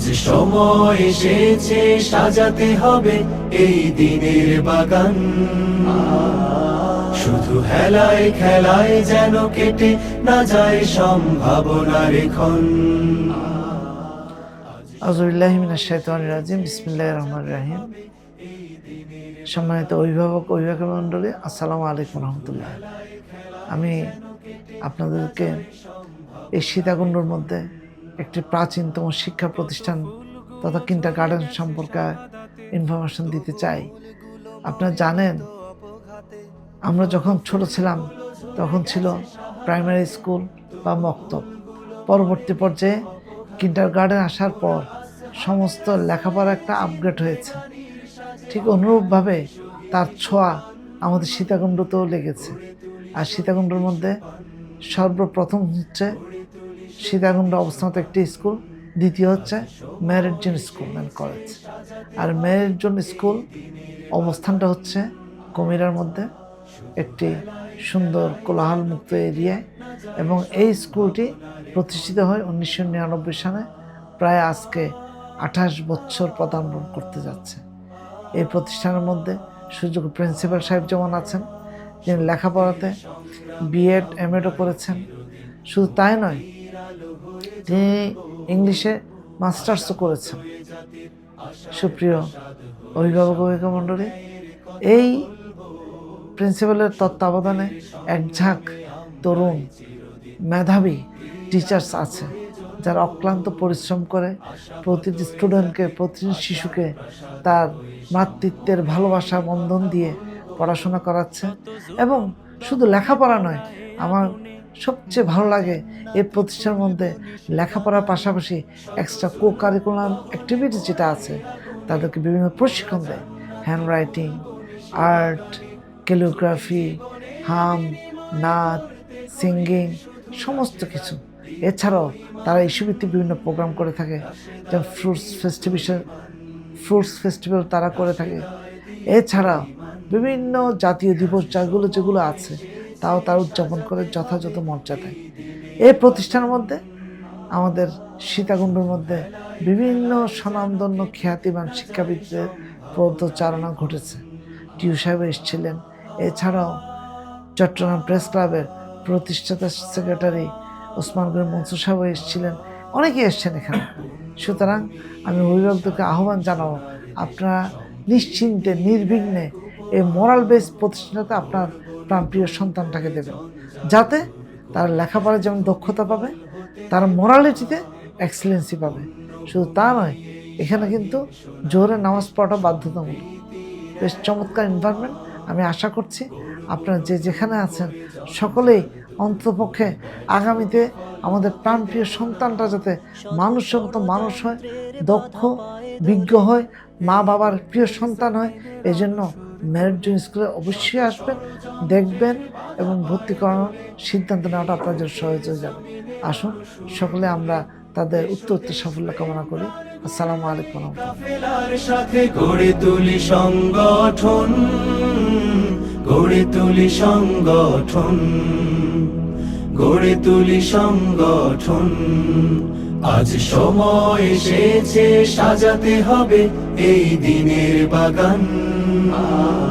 আজ সময় এসেছে, সাজাতে হবে এই দিনের বাগান। শুধু হেলায় খেলায় যেন কেটে না যায় সম্ভাবনার ক্ষণ আজুবিল্লাহ মিনাশ শাইতানির রাজিম, বিসমিল্লাহির রহমানির রহিম। সম্মানিত অভিভাবক অভিভাবক মণ্ডলী, আসসালামু আলাইকুম রহমতুল্লাহ। আমি আপনাদেরকে এই সীতাকুণ্ডর মধ্যে একটি প্রাচীনতম শিক্ষা প্রতিষ্ঠান তথা কিন্টার গার্ডেন সম্পর্কে ইনফরমেশন দিতে চাই। আপনারা জানেন, আমরা যখন ছোট ছিলাম, তখন ছিল প্রাইমারি স্কুল বা মক্তব। পরবর্তী পর্যায়ে কিন্টার গার্ডেন আসার পর সমস্ত লেখাপড়া একটা আপগ্রেড হয়েছে। ঠিক অনুরূপভাবে তার ছোঁয়া আমাদের সীতাকুণ্ডতেও লেগেছে। আর সীতাকুণ্ডের মধ্যে সর্বপ্রথম হচ্ছে সীতাকুণ্ড অবস্থানত একটি স্কুল, দ্বিতীয় হচ্ছে ম্যারিটজন স্কুল অ্যান্ড কলেজ। আর ম্যারিটজন স্কুল অবস্থানটা হচ্ছে কুমিরার মধ্যে, একটি সুন্দর কোলাহল মুক্ত এরিয়ায় এবং এই স্কুলটি প্রতিষ্ঠিত হয় উনিশশো নিরানব্বই সালে, প্রায় আজকে আঠাশ বছর পদার্পণ করতে যাচ্ছে। এই প্রতিষ্ঠানের মধ্যে সুযোগ প্রিন্সিপাল সাহেব যেমন আছেন, তিনি লেখাপড়াতে বিএড এমএডও করেছেন। শুধু তাই নয় তিনি ইংলিশে মাস্টার্সও করেছেন। সুপ্রিয় অভিভাবক অভিভাবক মণ্ডলী এই প্রিন্সিপালের তত্ত্বাবধানে এক ঝাঁক তরুণ মেধাবী টিচার্স আছে, যারা অক্লান্ত পরিশ্রম করে প্রতিটি স্টুডেন্টকে, প্রতিটি শিশুকে তার মাতৃত্বের ভালোবাসা, বন্ধন দিয়ে পড়াশোনা করাচ্ছে। এবং শুধু লেখাপড়া নয়, আমার সবচেয়ে ভালো লাগে এই প্রতিষ্ঠানের মধ্যে লেখাপড়ার পাশাপাশি এক্সট্রা কো কারিকুলাম অ্যাক্টিভিটি যেটা আছে, তাদেরকে বিভিন্ন প্রশিক্ষণ দেয়। হ্যান্ড রাইটিং আর্ট ক্যালিওগ্রাফি হাম নাচ সিঙ্গিং সমস্ত কিছু। এছাড়াও তারা ইস্যুভিত্তিক বিভিন্ন প্রোগ্রাম করে থাকে, যেমন ফ্রুটস ফেস্টিভেশন ফ্রুটস ফেস্টিভ্যাল তারা করে থাকে। এছাড়াও বিভিন্ন জাতীয় দিবস যেগুলো যেগুলো আছে তাও তার উদযাপন করে যথাযথ মর্যাদায়। এই প্রতিষ্ঠানের মধ্যে আমাদের সীতাকুণ্ডের মধ্যে বিভিন্ন স্বনামধন্য খ্যাতিমান শিক্ষাবিদদের পদচারণা ঘটেছে। টিউ সাহেব এসেছিলেন। এছাড়াও চট্টগ্রাম প্রেস ক্লাবের প্রতিষ্ঠাতা সেক্রেটারি ওসমান মনসুর সাহেব এসেছিলেন। অনেকেই এসছেন এখানে। সুতরাং আমি অভিভাবকদেরকে আহ্বান জানাব, আপনারা নিশ্চিন্তে, নির্বিঘ্নে এই মোরাল বেস প্রতিষ্ঠানটাতে আপনার প্রাণপ্রিয় সন্তানটাকে দেবেন। যাতে তার লেখাপড়ায় যেমন দক্ষতা পাবে, তার মোরালিটিতে এক্সেলেন্সি পাবে। শুধু তা নয়, এখানে কিন্তু জোরে নামাজ পড়াটা বাধ্যতামূলক। বেশ চমৎকার এনভায়রনমেন্ট আমি আশা করছি আপনারা যে যেখানে আছেন, সকলেই অন্তপক্ষে আগামীতে আমাদের প্রাণপ্রিয় সন্তানটা যাতে মানুষের মতো মানুষ হয়, দক্ষ, বিজ্ঞ হয় মা বাবার প্রিয় সন্তান হয় এই জন্য ম্যারিটজন স্কুলে অবশ্যই আসবেন, দেখবেন এবং ভর্তি করানোর সিদ্ধান্ত নেওয়াটা আপনার জন্য সহজ হয়ে যাবে। আসুন, সকলে আমরা তাদের উত্তর উত্তর সাফল্য কামনা করি। আসসালামু আলাইকুম সাথে গড়ে তুলি সংগঠন, গড়ে তুলি সংগঠন, গড়ে তুলি সংগঠন। আজ সময় এসেছে, সাজাতে হবে এই দিনের বাগান। uh -huh.